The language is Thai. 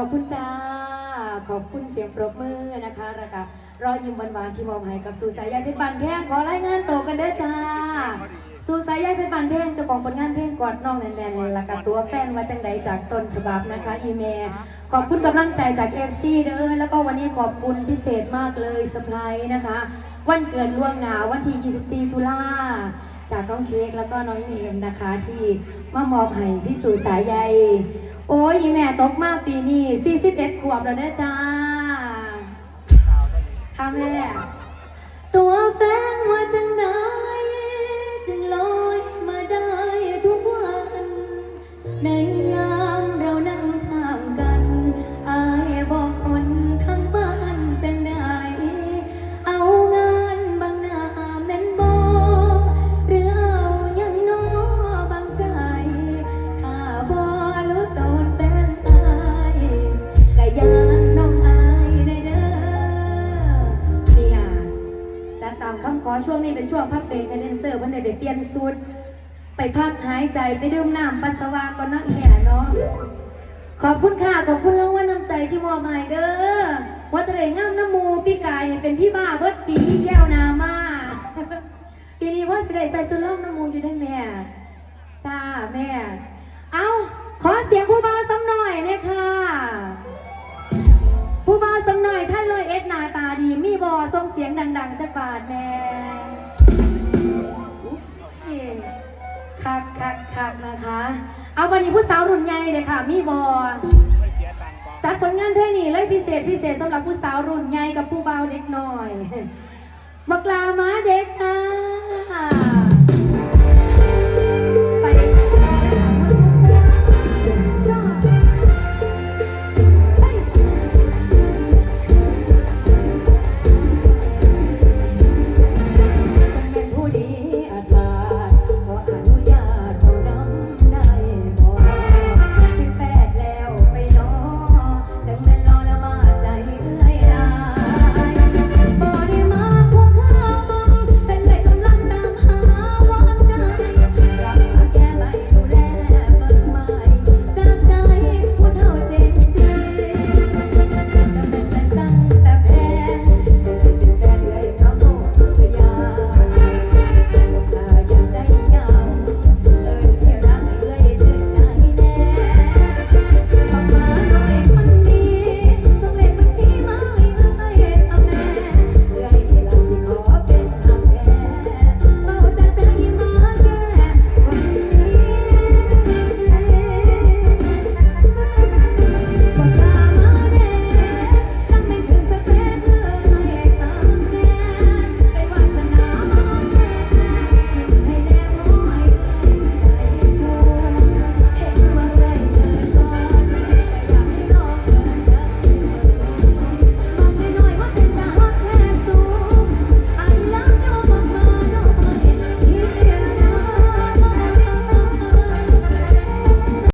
ขอบคุณจ้า ขอบคุณเสียงปรบมือนะคะระกับรอยยิ้มหวานๆที่มอบให้กับสุสายายเพชรบันแพงขอรายงานโตกันได้จ้าสุสายายเพชรบันแพงเจ้าของผลงานเพลงกอดน้องแนนๆและกับตัวแฟนว่าจังใดจากตนฉบับนะคะอีเมลขอบคุณกำลังใจจากเอฟซีเด้อแล้วก็วันนี้ขอบคุณพิเศษมากเลยสไปายนะคะ วันเกิดล่วงหน้าวันที่ 24 ตุลา จากน้องเค้กแล้วก็น้องเนมนะคะ ที่มามอบให้พี่สู่สายใยโอ้ยอีแม่ตกมาปีนี้41ขวบแล้วนะจ้าค่ะแม่ตัวแฟนว่าจังได เพิ่นได้ไปเปลี่ยนสูตรไปพักหายใจไปดื่มน้ำปัสสาวะก่อนเนาะแม่เนาะขอบคุณค่ะขอบคุณรางวัลน้ำใจที่มอบให้เด้อว่าแตะเลงงามน้ำมูพี่กายเนี่ยเป็นพี่บ้าเบิดปีแก้วนามาปีนี้ว่าสิได้ใส่สุดล่ำน้ำมูอยู่ได้แม่จ้าแม่ เอาขอเสียงผู้บ่าวสักหน่อยนี่ยค่ะผู้บ่าวสักหน่อยท่านลอยเอ็ดนาตาดีมีบอส่งเสียงดัง ๆจะบาดแน่ คักนะคะ เอาวันนี้ผู้สาวรุ่นใหญ่เลยค่ะ มีบอจัดผลงานเพลงนี้เลยพิเศษพิเศษสำหรับผู้สาวรุ่นใหญ่กับผู้เบาวเด็กน้อยบักลามาเด็กชา